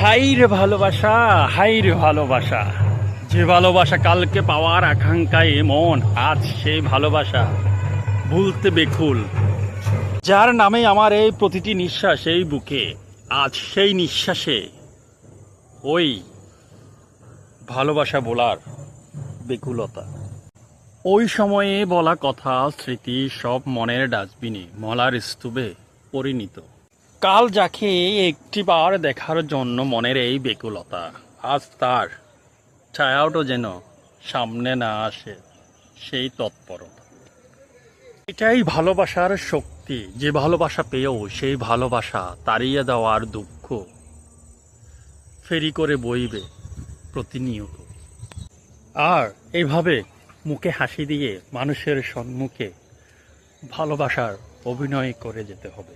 High রে ভালোবাসা high রে ভালোবাসা। যে ভালোবাসা কালকে পাওয়ার আকাঙ্ক্ষায় মন আজ সেই ভালোবাসা। ভুলতে বেকুল। যার নামে আমার এই প্রতিটি নিঃশ্বাস এই বুকে, আজ সেই নিঃশ্বাসে ওই ভালোবাসা বলার বেকুলতা। ওই সময়ে বলা কথা, স্মৃতি সব মনের ডাস্টবিনে, মলার স্তূপে পরিণত। কাল যাকে একটিবার দেখার জন্য মনের এই বেকুলতা, আজ তার ছায়াওটা যেন সামনে না আসে সেই তৎপরতা। এটাই ভালোবাসার শক্তি, যে ভালোবাসা পেয়েও সেই ভালোবাসা তাড়িয়ে দেওয়ার দুঃখ ফেরি করে বইবে প্রতিনিয়ত। আর এইভাবে মুখে হাসি দিয়ে মানুষের সম্মুখে ভালোবাসার অভিনয় করে যেতে হবে।